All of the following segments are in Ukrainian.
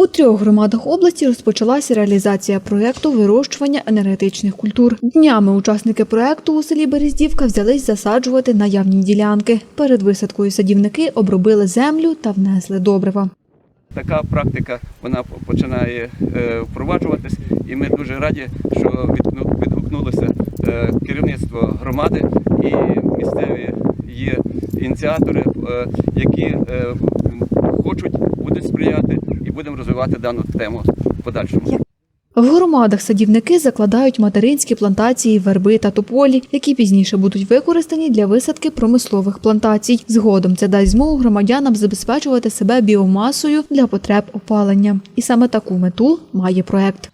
У трьох громадах області розпочалася реалізація проєкту вирощування енергетичних культур. Днями учасники проєкту у селі Берездівка взялись засаджувати наявні ділянки. Перед висадкою садівники обробили землю та внесли добрива. Така практика вона починає е, впроваджуватись, і ми дуже раді, що відгукнулося е, керівництво громади і місцеві є ініціатори, е, які хочуть, будуть сприяти і будемо розвивати дану тему в подальшому. В громадах садівники закладають материнські плантації верби та тополі, які пізніше будуть використані для висадки промислових плантацій. Згодом це дасть змогу громадянам забезпечувати себе біомасою для потреб опалення. І саме таку мету має проект.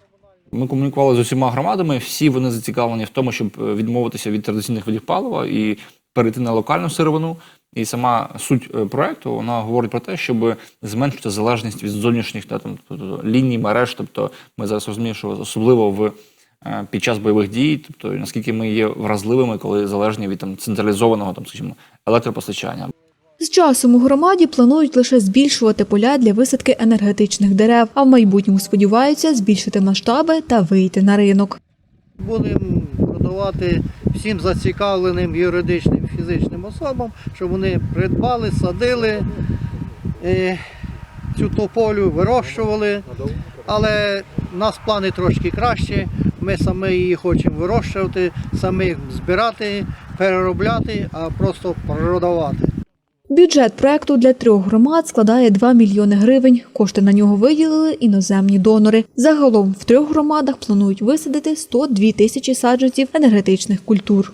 Ми комунікували з усіма громадами. Всі вони зацікавлені в тому, щоб е, відмовитися від традиційних видів палива і перейти на локальну сировину. І сама суть е, проекту вона говорить про те, щоб зменшити залежність від зовнішніх та, там, тобто, ліній мереж. Тобто ми зараз розуміємо, що особливо в е, під час бойових дій, тобто наскільки ми є вразливими, коли залежні від там централізованого там, скажімо, електропостачання. З часом у громаді планують лише збільшувати поля для висадки енергетичних дерев, а в майбутньому сподіваються збільшити масштаби та вийти на ринок. Будемо продавати всім зацікавленим юридичним фізичним особам, щоб вони придбали, садили е, цю тополю, вирощували. Але в нас плани трошки кращі. Ми саме її хочемо вирощувати, самі збирати, переробляти, а просто продавати. Бюджет проекту для трьох громад складає 2 мільйони гривень. Кошти на нього виділили іноземні донори. Загалом в трьох громадах планують висадити 102 тисячі саджанців енергетичних культур.